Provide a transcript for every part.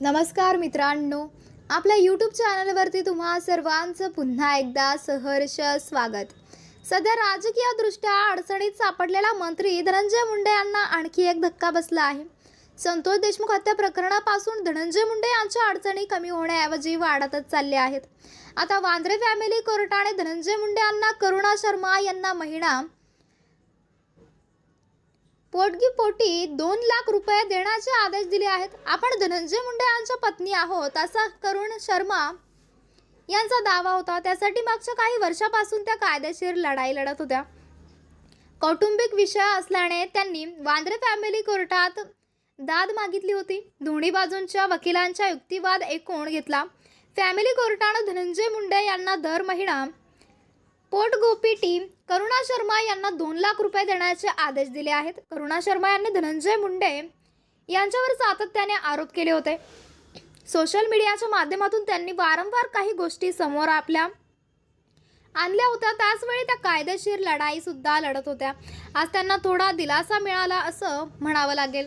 नमस्कार मित्रांनो. आपल्या यूट्यूब चॅनलवरती तुम्हा सर्वांचं पुन्हा एकदा सहर्ष स्वागत. सध्या राजकीयदृष्ट्या अडचणीत सापडलेला मंत्री धनंजय मुंडे यांना आणखी एक धक्का बसला आहे. संतोष देशमुख हत्या प्रकरणापासून धनंजय मुंडे यांच्या अडचणी कमी होण्याऐवजी वाढतच चालल्या आहेत. आता वांद्रे फॅमिली कोर्टाने धनंजय मुंडे यांना करुणा शर्मा यांना महिना पोटगी पोटी दोन लाख रुपये देण्याचे आदेश दिले आहेत. आपण धनंजय मुंडे यांच्या पत्नी आहोत असा करुण शर्मा यांचा दावा होता. त्यासाठी मागच्या काही वर्षापासून त्या कायदेशीर लढाई लढत होत्या. कौटुंबिक विषय असल्याने त्यांनी वांद्रे फॅमिली कोर्टात दाद मागितली होती. दोन्ही बाजूंच्या वकिलांच्या युक्तिवाद ऐकून घेतला. फॅमिली कोर्टानं धनंजय मुंडे यांना दर महिना पोटगोपी टीम करुणा शर्मा यांना दोन लाख रुपये देण्याचे आदेश दिले आहेत. करुणा शर्मा यांनी धनंजय मुंडे यांच्यावर सातत्याने आरोप केले होते. सोशल मीडियाच्या माध्यमातून त्यांनी वारंवार काही गोष्टी समोर आपल्या आणल्या होत्या. त्याचवेळी त्या कायदेशीर लढाई सुद्धा लढत होत्या. आज त्यांना थोडा दिलासा मिळाला असं म्हणावं लागेल.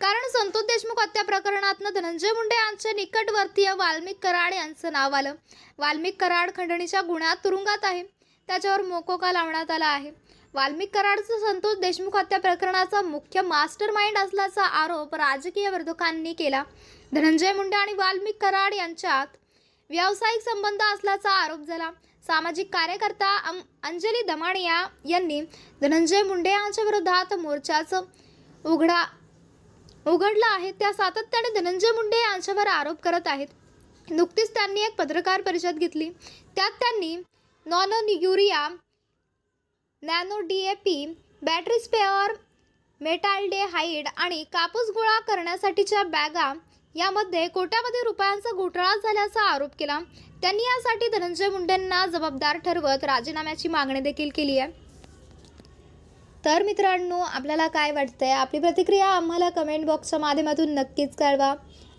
कारण संतोष देशमुख हत्या प्रकरणातनं धनंजय मुंडे यांचे निकटवर्तीय वाल्मिक कराड यांचं नाव आलं. वाल्मिक कराड खंडणीच्या गुन्ह्यात तुरुंगात आहे. त्याच्यावर मोकोका लावण्यात आला आहे? वाल्मिक कराडचा संतोष देशमुख हत्या प्रकरणाचा मुख्य मास्टर माइंड असल्याचा आरोप राजकीय विरोधकांनी केला. धनंजय मुंडे आणि वाल्मिक कराड यांच्यात व्यावसायिक संबंध असल्याचा आरोप झाला. सामाजिक कार्यकर्ता अंजली दमाणिया यांनी धनंजय मुंडे यांच्या विरोधात मोर्चाचं उघडा उघडला आहे. त्या सातत्याने धनंजय मुंडे यांच्यावर आरोप करत आहेत. नुकतीच त्यांनी एक पत्रकार परिषद घेतली. त्यात त्यांनी nano urea nano D A P battery spare metaldehyde आणि कापूस गोळा करण्यासाठीच्या बॅगा यामध्ये कोट्यामध्ये रुपयांचा घोटाळा झाल्याचा आरोप केला. त्यांनी यासाठी धनंजय मुंडेंना जबाबदार ठरवत राजीनाम्याची मागणी देखील केली आहे. तर मित्रांनो आपल्याला काय वाटतंय? आपली प्रतिक्रिया आम्हाला कमेंट बॉक्सच्या माध्यमातून नक्कीच कळवा.